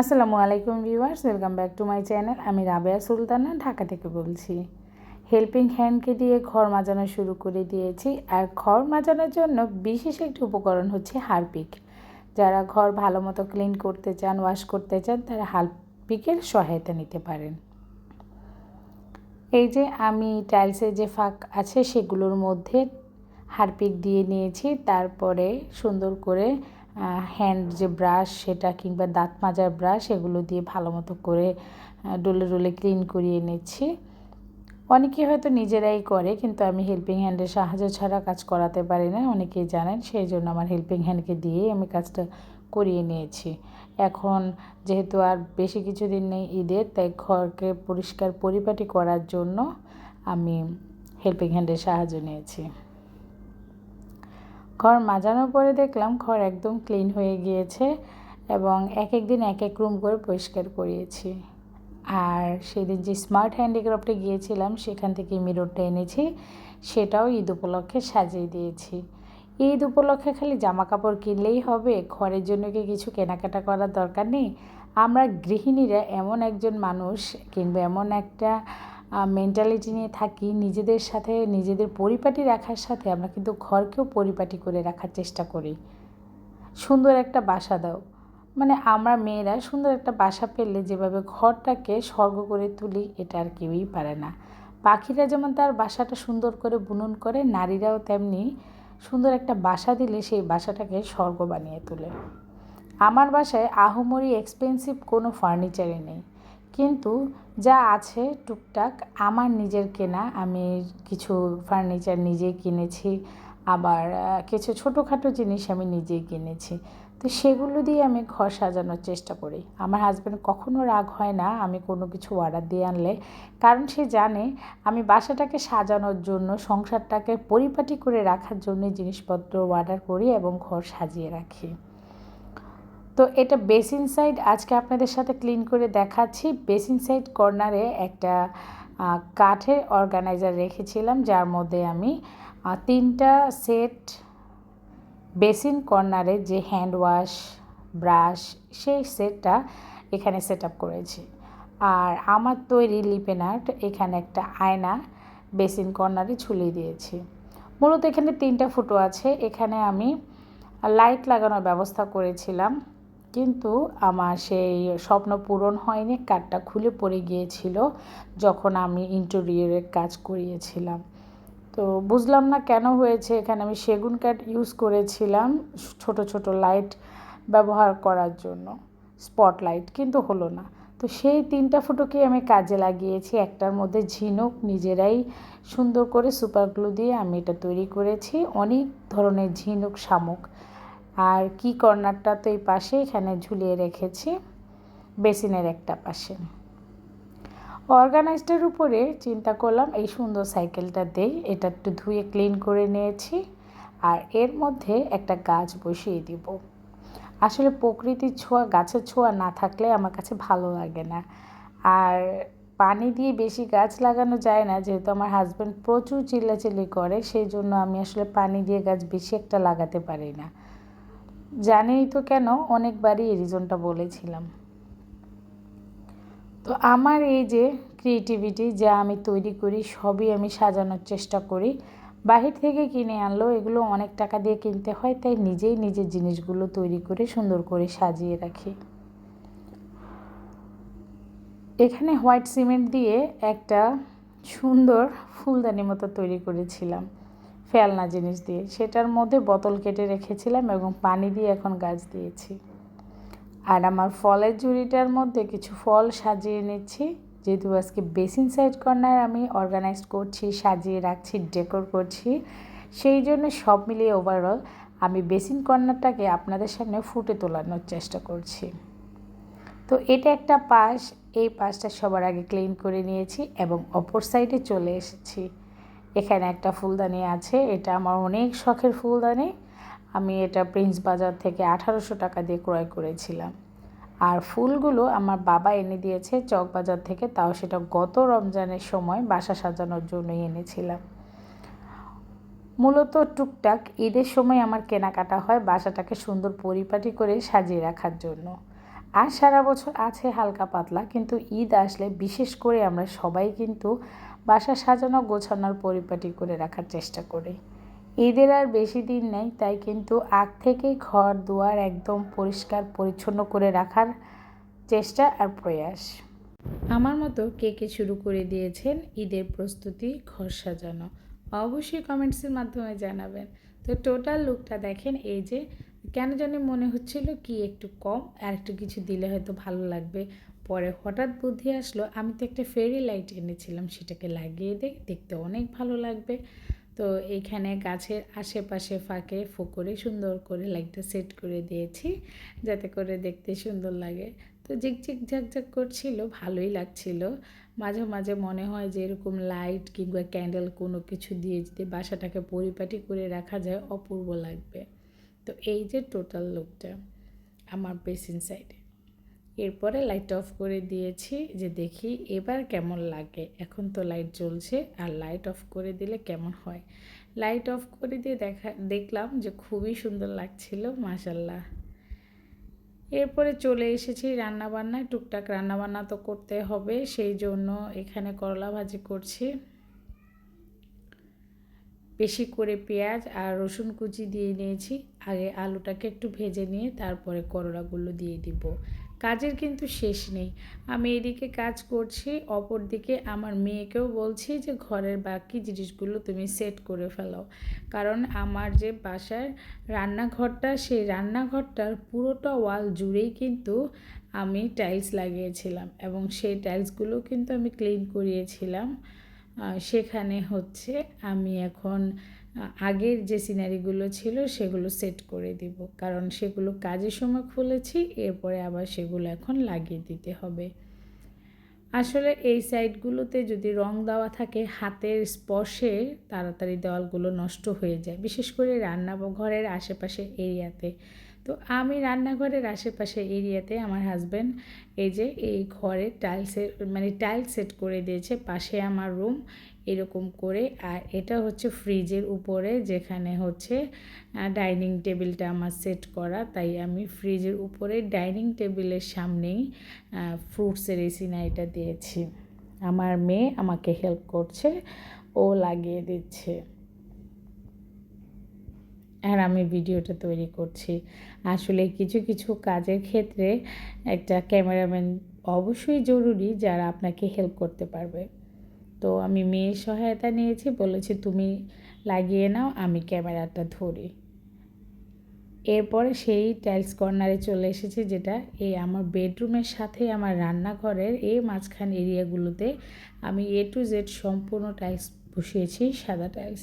আসসালামু আলাইকুম viewers, welcome back to my channel. আমি রাবেয়া সুলতানা, ঢাকা থেকে বলছি। হেল্পিং হ্যান্ডকে দিয়ে ঘর মাজানো শুরু করে দিয়েছি। আর ঘর মাজানোর জন্য বিশেষ একটি উপকরণ হচ্ছে হারপিক। যারা ঘর ভালো মতো ক্লিন করতে চান, ওয়াশ করতে চান, তারা হারপিকের সহায়তা নিতে পারেন। এই যে আমি টাইলসের যে ফাঁক আছে, সেগুলোর মধ্যে হারপিক দিয়ে নিয়েছি। তারপরে সুন্দর করে হ্যান্ড যে ব্রাশ সেটা কিংবা দাঁত মাজার ব্রাশ এগুলো দিয়ে ভালো মতো করে ডোলে ডোলে ক্লিন করিয়ে নিচ্ছি। অনেকে হয়তো নিজেরাই করে, কিন্তু আমি হেল্পিং হ্যান্ডের সাহায্য ছাড়া কাজ করাতে পারি না, অনেকেই জানেন, সেই জন্য আমার হেল্পিং হ্যান্ডকে দিয়েই আমি কাজটা করিয়ে নিয়েছি। এখন যেহেতু আর বেশি কিছুদিন নেই ঈদের, তাই ঘরকে পরিষ্কার পরিপাটি করার জন্য আমি হেল্পিং হ্যান্ডের সাহায্য নিয়েছি। ঘর মাজানোর পরে দেখলাম ঘর একদম ক্লিন হয়ে গিয়েছে এবং এক এক দিন এক এক রুম করে পরিষ্কার করিয়েছি। আর সেদিন যে স্মার্ট হ্যান্ডিক্রাফটে গিয়েছিলাম, সেখান থেকে মিররটা এনেছি, সেটাও ঈদ উপলক্ষে সাজিয়ে দিয়েছি। ঈদ উপলক্ষে খালি জামা কাপড় কিনলেই হবে, ঘরের জন্য কি কিছু কেনাকাটা করার দরকার নেই? আমরা গৃহিণীরা এমন একজন মানুষ কিংবা এমন একটা মেন্টালিটি নিয়ে থাকি, নিজেদের সাথে, নিজেদের পরিপাটি রাখার সাথে আমরা কিন্তু ঘরকেও পরিপাটি করে রাখার চেষ্টা করি। সুন্দর একটা বাসা দাও। মানে আমরা মেয়েরা সুন্দর একটা বাসা পেলে যেভাবে ঘরটাকে স্বর্গ করে তুলি, এটা আর কেউই পারে না। পাখিরা যেমন তার বাসাটা সুন্দর করে বুনন করে, নারীরাও তেমনি সুন্দর একটা বাসা দিলে সেই বাসাটাকে স্বর্গ বানিয়ে তোলে। আমার বাসায় আহমরি এক্সপেন্সিভ কোনো ফার্নিচারই নেই। কিন্তু যা আছে টুকটাক আমার নিজের কেনা। আমি কিছু ফার্নিচার নিজেই কিনেছি, আবার কিছু ছোটোখাটো জিনিস আমি নিজেই কিনেছি। তো সেগুলো দিয়ে আমি ঘর সাজানোর চেষ্টা করি। আমার হাজব্যান্ড কখনো রাগ হয় না আমি কোনো কিছু অর্ডার দিয়ে আনলে। কারণ সে জানে আমি বাসাটাকে সাজানোর জন্য, সংসারটাকে পরিপাটি করে রাখার জন্য জিনিসপত্র অর্ডার করি এবং ঘর সাজিয়ে রাখি। তো এটা বেসিন সাইড আজকে আপনাদের সাথে ক্লিন করে দেখাচ্ছি। বেসিন সাইড কর্নারে একটা কাঠের অর্গানাইজার রেখেছিলাম, যার মধ্যে আমি তিনটা সেট বেসিন কর্নারে যে হ্যান্ড ওয়াশ, ব্রাশ, সেই সেটটা এখানে সেট আপ করেছি। আর আমার তৈরি লিপেন আর্ট এখানে একটা আয়না বেসিন কর্নারে ঝুলিয়ে দিয়েছি। মূলত এখানে তিনটা ফুটো আছে। এখানে আমি লাইট লাগানোর ব্যবস্থা করেছিলাম। কিন্তু আমার সেই স্বপ্ন পূরণ হয়নি কাঠটা খুলে পড়ে গিয়েছিল যখন আমি ইন্টেরিয়রের কাজ করিয়েছিলাম। তো বুঝলাম না কেন হয়েছে, এখানে আমি সেগুন কাঠ ইউজ করেছিলাম ছোট ছোট লাইট ব্যবহার করার জন্য স্পটলাইট কিন্তু হলো না। তো সেই তিনটা ফটোকে আমি কাজে লাগিয়েছি, একটার মধ্যে ঝিনুক নিজেরাই সুন্দর করে সুপার গ্লু দিয়ে আমি এটা তৈরি করেছি। অনেক ধরনের ঝিনুক, শামুক আর কি কর্নারটা তো এই পাশে, এখানে ঝুলিয়ে রেখেছি, বেসিনের একটা পাশে। অর্গানাইজডের উপরে চিন্তা করলাম, এই সুন্দর সাইকেলটা দেই, এটা একটু ধুয়ে ক্লিন করে নিয়েছি, আর এর মধ্যে একটা গাছ বসিয়ে দিব। আসলে প্রকৃতির ছোঁয়া, গাছের ছোঁয়া না থাকলে আমার কাছে ভালো লাগে না। আর পানি দিয়ে বেশি গাছ লাগানো যায় না, যেহেতু আমার হাজব্যান্ড প্রচুর চিল্লাচিল্লি করে, সেই জন্য আমি আসলে পানি দিয়ে গাছ বেশি একটা লাগাতে পারি না। জানেই তো কেন অনেকবারই এই রিজনটা বলেছিলাম। তো আমার এই যে ক্রিয়েটিভিটি যা আমি তৈরি করি, সবই আমি সাজানোর চেষ্টা করি। বাহির থেকে কিনে আনলেও এগুলো অনেক টাকা দিয়ে কিনতে হয়, তাই নিজেই নিজের জিনিসগুলো তৈরি করে সুন্দর করে সাজিয়ে রাখি। এখানে হোয়াইট সিমেন্ট দিয়ে একটা সুন্দর ফুলদানি মতো তৈরি করেছিলাম। ফেলনা জিনিস দিয়ে। সেটার মধ্যে বোতল কেটে রেখেছিলাম এবং পানি দিয়ে এখন গাছ দিয়েছি। আর আমার ফলের ঝুড়িটার মধ্যে কিছু ফল সাজিয়ে নিচ্ছি। যেহেতু আজকে বেসিন সাইড কর্নার আমি অর্গানাইজ করছি, সাজিয়ে রাখছি, ডেকোর করছি, সেই জন্য সব মিলিয়ে ওভারঅল আমি বেসিন কর্নারটাকে আপনাদের সামনে ফুটে তোলানোর চেষ্টা করছি। তো এটা একটা পাশ, এই পাশটা সবার আগে ক্লিন করে নিয়েছি এবং অপর সাইডে চলে এসেছি। এখানে একটা ফুলদানি আছে, এটা আমার অনেক শখের ফুলদানি। আমি এটা প্রিন্স বাজার থেকে আঠারোশো টাকা দিয়ে ক্রয় করেছিলাম। আর ফুলগুলো আমার বাবা এনে দিয়েছে চকবাজার থেকে, তাও সেটা গত রমজানের সময় বাসা সাজানোর জন্যই এনেছিলাম। মূলত টুকটাক ঈদের সময় আমার কেনাকাটা হয় বাসাটাকে সুন্দর পরিপাটি করে সাজিয়ে রাখার জন্য। আর সারা বছর আছে হালকা পাতলা, কিন্তু ঈদ আসলে বিশেষ করে আমরা সবাই কিন্তু বাসা সাজানো গোছানোর পরিপাটি করে রাখার চেষ্টা করি। ঈদের আর বেশি দিন নেই, তাই কিন্তু আগ থেকেই ঘর, দুয়ার একদম পরিষ্কার, পরিচ্ছন্ন করে রাখার চেষ্টা আর প্রয়াস। আমার মতো কে কে শুরু করে দিয়েছেন ঈদের প্রস্তুতি, ঘর সাজানো, অবশ্যই কমেন্টসের মাধ্যমে জানাবেন। তো টোটাল লুকটা দেখেন, এই যে কেন জানি মনে হচ্ছিল কি একটু কম, আর একটু কিছু দিলে হয়তো ভালো লাগবে। পরে হঠাৎ বুদ্ধি আসলো, আমি তো একটা ফেরি লাইট এনেছিলাম, সেটাকে লাগিয়ে দিই দেখতে অনেক ভালো লাগবে। তো এইখানে গাছের আশেপাশে ফাঁকে ফুকরে সুন্দর করে লাইটটা সেট করে দিয়েছি, যাতে করে দেখতে সুন্দর লাগে। তো ঝিকঝিক, ঝাকঝাক করছিল, ভালোই লাগছিল। মাঝে মাঝে মনে হয় যে এরকম লাইট কিংবা ক্যান্ডেল কোনো কিছু দিয়ে যদি বাসাটাকে পরিপাটি করে রাখা যায়, অপূর্ব লাগবে। তো এই যে টোটাল লুকটা আমার বেসিন সাইডে এরপরে লাইট অফ করে দিয়েছি যে দেখি এবার কেমন লাগে। এখন তো লাইট জ্বলছে আর লাইট অফ করে দিলে কেমন হয়? লাইট অফ করে দিয়ে দেখা, দেখলাম যে খুবই সুন্দর লাগছিল মাসাল্লাহ এরপরে চলে এসেছি রান্নাবান্নায়, টুকটাক রান্নাবান্না তো করতে হবে, সেই জন্য এখানে করলা ভাজি করছি। বেশি করে পেঁয়াজ আর রসুন কুচি দিয়ে নিয়েছি। আগে আলুটাকে একটু ভেজে নিয়ে তারপরে করলাগুলো দিয়ে দিব। কাজের কিন্তু শেষ নেই। আমি এদিকে কাজ করছি অপর দিকে আমার মেয়েকেও বলছি যে ঘরের বাকি জিনিসগুলো তুমি সেট করে ফেলাও কারণ আমার যে বাসার রান্নাঘরটা, সেই রান্নাঘরটার পুরোটা ওয়াল জুড়েই কিন্তু আমি টাইলস লাগিয়েছিলাম এবং সেই টাইলসগুলো কিন্তু আমি ক্লিন করিয়েছিলাম। সেখানে হচ্ছে আমি এখন আগের যে সিনারিগুলো ছিল সেগুলো সেট করে দিব। কারণ সেগুলো কাজের সময় খুলেছি, এরপরে আবার সেগুলো এখন লাগিয়ে দিতে হবে। আসলে এই সাইডগুলোতে যদি রং দেওয়া থাকে হাতের স্পর্শে, তাড়াতাড়ি দেওয়ালগুলো নষ্ট হয়ে যায়। বিশেষ করে রান্না ঘরের আশেপাশে এরিয়াতে। তো আমি রান্নাঘরের আশেপাশে এরিয়াতে আমার হাজব্যান্ড এই যে এই ঘরে টাইলসের মানে টাইলস সেট করে দিয়েছে। পাশে আমার রুম এরকম করে। আর এটা হচ্ছে ফ্রিজের উপরে যেখানে হচ্ছে ডাইনিং টেবিলটা আমার সেট করা। তাই আমি ফ্রিজের উপরে ডাইনিং টেবিলের সামনেই ফ্রুটসের এই সিনাইটা দিয়েছি। আমার মেয়ে আমাকে হেল্প করছে, ও লাগিয়ে দিচ্ছে। আর আমি ভিডিওটা তৈরি করছি। আসলে কিছু কিছু কাজের ক্ষেত্রে একটা ক্যামেরাম্যান অবশ্যই জরুরি যারা আপনাকে হেল্প করতে পারবে। তো আমি মেয়ের সহায়তা নিয়েছি, বলেছি তুমি লাগিয়ে নাও, আমি ক্যামেরাটা ধরি। এরপরে সেই টাইলস কর্নারে চলে এসেছে, যেটা এই আমার বেডরুমের সাথে আমার রান্নাঘরের এই মাঝখান এরিয়াগুলোতে আমি এ টু জেড সম্পূর্ণ টাইলস বসিয়েছি, সাদা টাইলস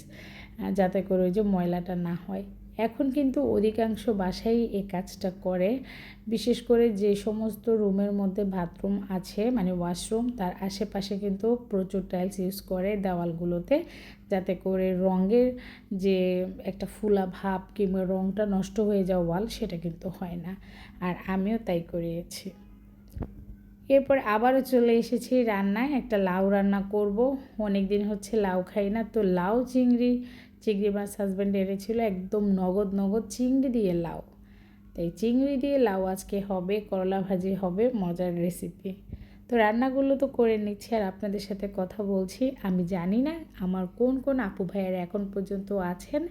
যাতে করে ওই যে ময়লাটা না হয়। এখন কিন্তু অধিকাংশ বাসাই এই কাজটা করে। বিশেষ করে যে সমস্ত রুমের মধ্যে বাথরুম আছে মানে ওয়াশরুম, তার আশেপাশে কিন্তু প্রচুর টাইলস ইউজ করে দেওয়ালগুলোতে, যাতে করে রঙের যে একটা ফুলা ভাব কিংবা রঙটা নষ্ট হয়ে যাওয়া ওয়াল সেটা কিন্তু হয় না। আর আমিও তাই করিয়েছি। এরপর আবারও চলে এসেছি রান্নায়, একটা লাউ রান্না করব। অনেক দিন হচ্ছে লাউ খাই না, তো লাউ চিংড়ি চিংড়ি মাছ হাজব্যান্ড এনেছিল একদম নগদ নগদ চিংড়ি দিয়ে লাউ। তাই চিংড়ি দিয়ে লাউ আজকে হবে, করলা ভাজি হবে, মজার রেসিপি তো রান্নাগুলো তো করে নিচ্ছি আর আপনাদের সাথে কথা বলছি। আমি জানি না আমার কোন কোন আপু ভাইয়ার এখন পর্যন্ত আছেন।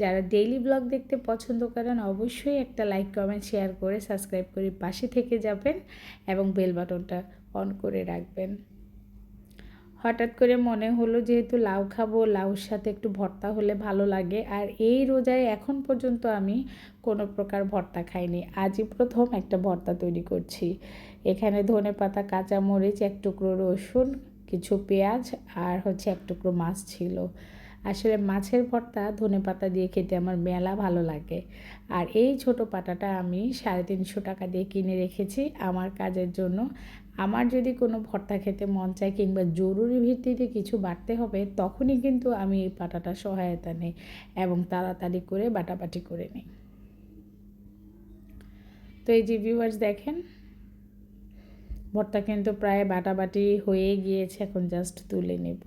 যারা ডেইলি ব্লগ দেখতে পছন্দ করেন, অবশ্যই একটা লাইক কমেন্ট শেয়ার করে সাবস্ক্রাইব করে পাশে থেকে যাবেন এবং বেল বাটনটা অন করে রাখবেন। হঠাৎ করে মনে হলো যেহেতু লাউ খাব, লাউর সাথে একটু ভর্তা হলে ভালো লাগে। আর এই রোজায় এখন পর্যন্ত আমি কোনো প্রকার ভর্তা খাইনি। আজই প্রথম একটা ভর্তা তৈরি করছি। এখানে ধনে পাতা, কাঁচামরিচ, এক টুকরো রসুন, কিছু পেঁয়াজ আর হচ্ছে এক টুকরো মাছ ছিল। আসলে মাছের ভর্তা ধনে পাতা দিয়ে খেতে আমার মেলা ভালো লাগে। আর এই ছোট পাটাটা আমি সাড়ে তিনশো টাকা দিয়ে কিনে রেখেছি আমার কাজের জন্য। আমার যদি কোনো ভর্তা খেতে মন চায় কিংবা জরুরি ভিত্তিতে কিছু বাড়তে হবে, তখনই কিন্তু আমি এই পাটাটা সহায়তা নিই এবং তাড়াতাড়ি করে বাটাবাটি করে নিই। তো এই যে ভিউয়ার্স দেখেন, ভর্তা কিন্তু প্রায় বাটাবাটি হয়ে গিয়েছে, এখন জাস্ট তুলে নেব।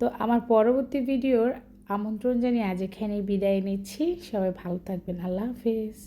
তো আমার পরবর্তী ভিডিওর আমন্ত্রণ জানিয়ে আজ এখানেই বিদায় নিচ্ছি। সবাই ভালো থাকবেন। আল্লাহ হাফিজ।